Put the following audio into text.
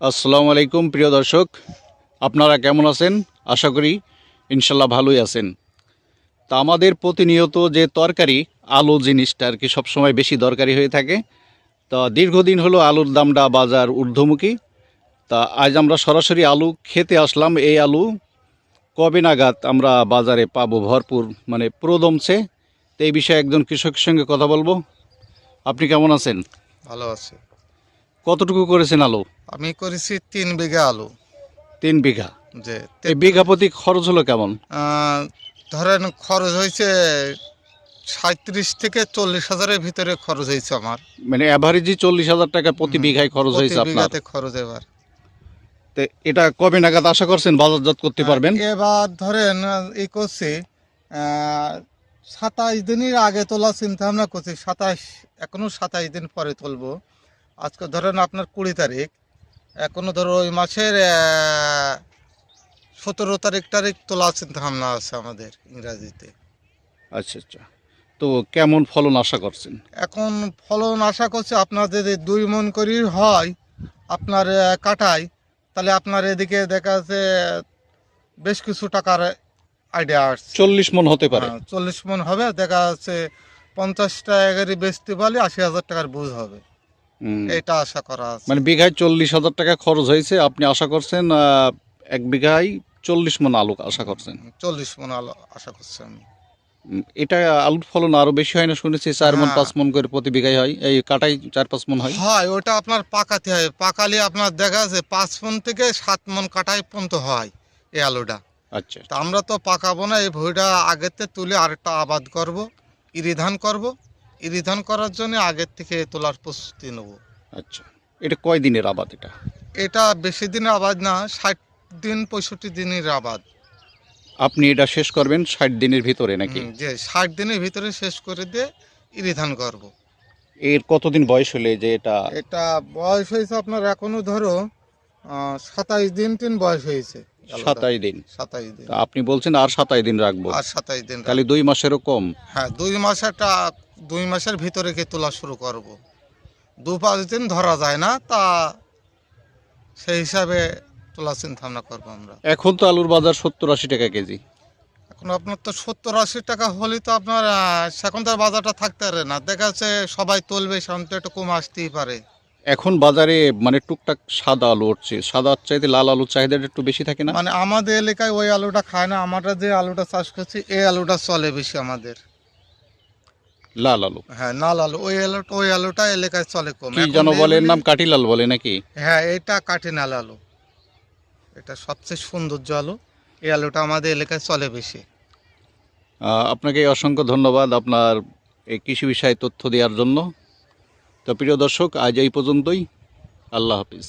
আসসালামু আলাইকুম, প্রিয় দর্শক। আপনারা কেমন আছেন? আশা করি ইনশাল্লাহ ভালোই আছেন। তা আমাদের প্রতিনিয়ত যে তরকারি, আলু জিনিসটা আর কি সবসময় বেশি দরকারি হয়ে থাকে। তা দীর্ঘদিন হলো আলুর দামটা বাজার ঊর্ধ্বমুখী। তা আজ আমরা সরাসরি আলু খেতে আসলাম। এই আলু কবে নাগাদ আমরা বাজারে পাবো? ভরপুর মানে প্রদমছে। তো এই বিষয়ে একজন কৃষকের সঙ্গে কথা বলব। আপনি কেমন আছেন? ভালো আছে। কতটুকু করেছেন আলু? আমি করেছি তিন বিঘা আলু। তিন বিঘা? যে এই বিঘা প্রতি খরচ হলো কেমন? ধরেন খরচ হয়েছে সাঁত্রিশ থেকে চল্লিশ হাজারের ভিতরে খরচ হয়েছে আমার। মানে অ্যাভারেজই চল্লিশ হাজার টাকা প্রতি বিঘায় খরচ হয়েছে আপনার। খরচ এবার। তো এটা কবে নাগাদ আশা করছেন বাজারজাত করতে পারবেন? এবার ধরেন এই করছি সাতাইশ দিনের আগে তোলা চিন্তা ভাবনা করছি সাতাশ এখনও সাতাইশ দিন পরে তুলবো। আজকে ধরেন আপনার কুড়ি তারিখ। এখনও ধরো ওই মাসের সতেরো তারিখ তারিখ তোলা চিন্তা ভাবনা আছে আমাদের ইংরাজিতে। আচ্ছা আচ্ছা। তো কেমন ফলন আশা করছেন? এখন ফলন আশা করছে আপনার যদি দুই মন করি হয় আপনার কাটায় তাহলে আপনার এদিকে দেখা যাচ্ছে বেশ কিছু টাকার আইডিয়া আসছে। চল্লিশ মন হতে পারে। হ্যাঁ, চল্লিশ মন হবে দেখা যাচ্ছে পঞ্চাশটা এগারি বেচতে পারলে আশি হাজার টাকার বুঝ হবে। এটা আশা করা আছে। মানে বিঘায় চল্লিশ হাজার টাকা খরচ হয়েছে আপনি আশা করছেন এক বিঘায় চল্লিশ মন আলু আশা করছেন? চল্লিশ মন আলু আশা করছি আমি। এটা আলুর ফলন আরও বেশি হয় না শুনেছি চার মন হ্যাঁ। পাঁচ মন করে প্রতি বিঘায় হয় এই কাটাই চার পাঁচ মন হয়? হয় ওটা আপনার পাকাতে হয়। পাকালে আপনার দেখা যাচ্ছে পাঁচ মন থেকে সাত মন কাটাই পর্যন্ত হয় এই আলুটা। আচ্ছা। তা আমরা তো পাকাবো না এই ভুঁইটা আগেতে তুলে আরেকটা আবাদ করব ইরি ধান করব ইরি ধান করার জন্য আগের থেকে তোলার প্রস্তুতি নেব। আচ্ছা এটা কয় দিনের আবাদ এটা? এটা বেশি দিনের আবাদ না ষাট দিন পঁয়ষট্টি দিনের আবাদ। আপনি এটা শেষ করবেন ষাট দিনের ভিতরে নাকি? যে ষাট দিনের ভিতরে শেষ করে দিয়ে ইরি ধান করব। এর কতদিন বয়স হলে যে এটা? এটা বয়স হয়েছে আপনার এখনও ধরো সাতাইশ দিন তিন বয়স হয়েছে। সাতাই দিন। সাতাইশ দিন। আপনি বলছেন আর সাতাইশ দিন রাখব। আর সাতাইশ দিন তাহলে দুই মাসেরও কম। হ্যাঁ দুই মাসেরটা দুই মাসের ভিতরে কে তোলা শুরু করব? দু পাঁচ দিন ধরা যায় না তা সেই হিসাবে তোলা চিন্তা ভাবনা করব আমরা। এখন তো আলুর বাজার সত্তর আশি টাকা কেজি। এখন আপনার তো সত্তর আশি টাকা হলে তো আপনার সেখানকার বাজারটা থাকতে পারে না। দেখা যাচ্ছে সবাই তুলবে সেখান তো একটু কম আসতেই পারে। এখন বাজারে মানে টুকটাক সাদা আলু উঠছে। সাদা চাইতে লাল আলুর চাহিদাটা একটু বেশি থাকে না? মানে আমাদের এলাকায় ওই আলুটা খায় না আমরা যে আলুটা চাষ করছি এই আলুটা চলে বেশি আমাদের। লাল আলু। হ্যাঁ নাল আলু। ওই আলুটা ওই আলুটা এলাকায় চলে কম। কি এগুলি- নাম কাটিলাল বলে নাকি? হ্যাঁ এটা কাঠিনাল আলু। এটা সবচেয়ে সৌন্দর্য আলু। এই আলুটা আমাদের এলাকায় চলে বেশি। আপনাকে অসংখ্য ধন্যবাদ আপনার এই কৃষি বিষয়ে তথ্য দেওয়ার জন্য। তো প্রিয় দর্শক আজ এই পর্যন্তই। আল্লাহ হাফিজ।